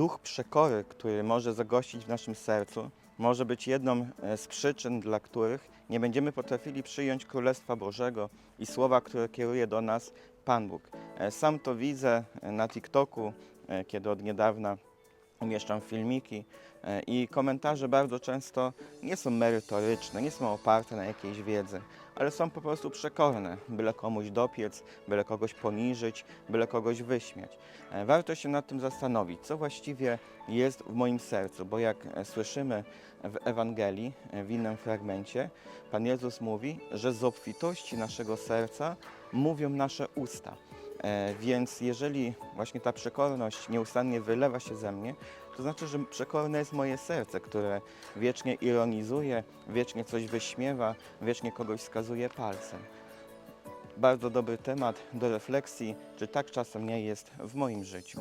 duch przekory, który może zagościć w naszym sercu, może być jedną e, z przyczyn, dla których nie będziemy potrafili przyjąć Królestwa Bożego i słowa, które kieruje do nas Pan Bóg. E, Sam to widzę e, na TikToku, kiedy od niedawna umieszczam filmiki e, i komentarze bardzo często nie są merytoryczne, nie są oparte na jakiejś wiedzy, ale są po prostu przekorne, byle komuś dopiec, byle kogoś poniżyć, byle kogoś wyśmiać. E, Warto się nad tym zastanowić, co właściwie jest w moim sercu, bo jak e, słyszymy w Ewangelii, w innym fragmencie, Pan Jezus mówi, że z obfitości naszego serca mówią nasze usta. E, Więc jeżeli właśnie ta przekorność nieustannie wylewa się ze mnie, to znaczy, że przekorne jest moje serce, które wiecznie ironizuje, wiecznie coś wyśmiewa, wiecznie kogoś wskazuje palcem. Bardzo dobry temat do refleksji, czy tak czasem nie jest w moim życiu.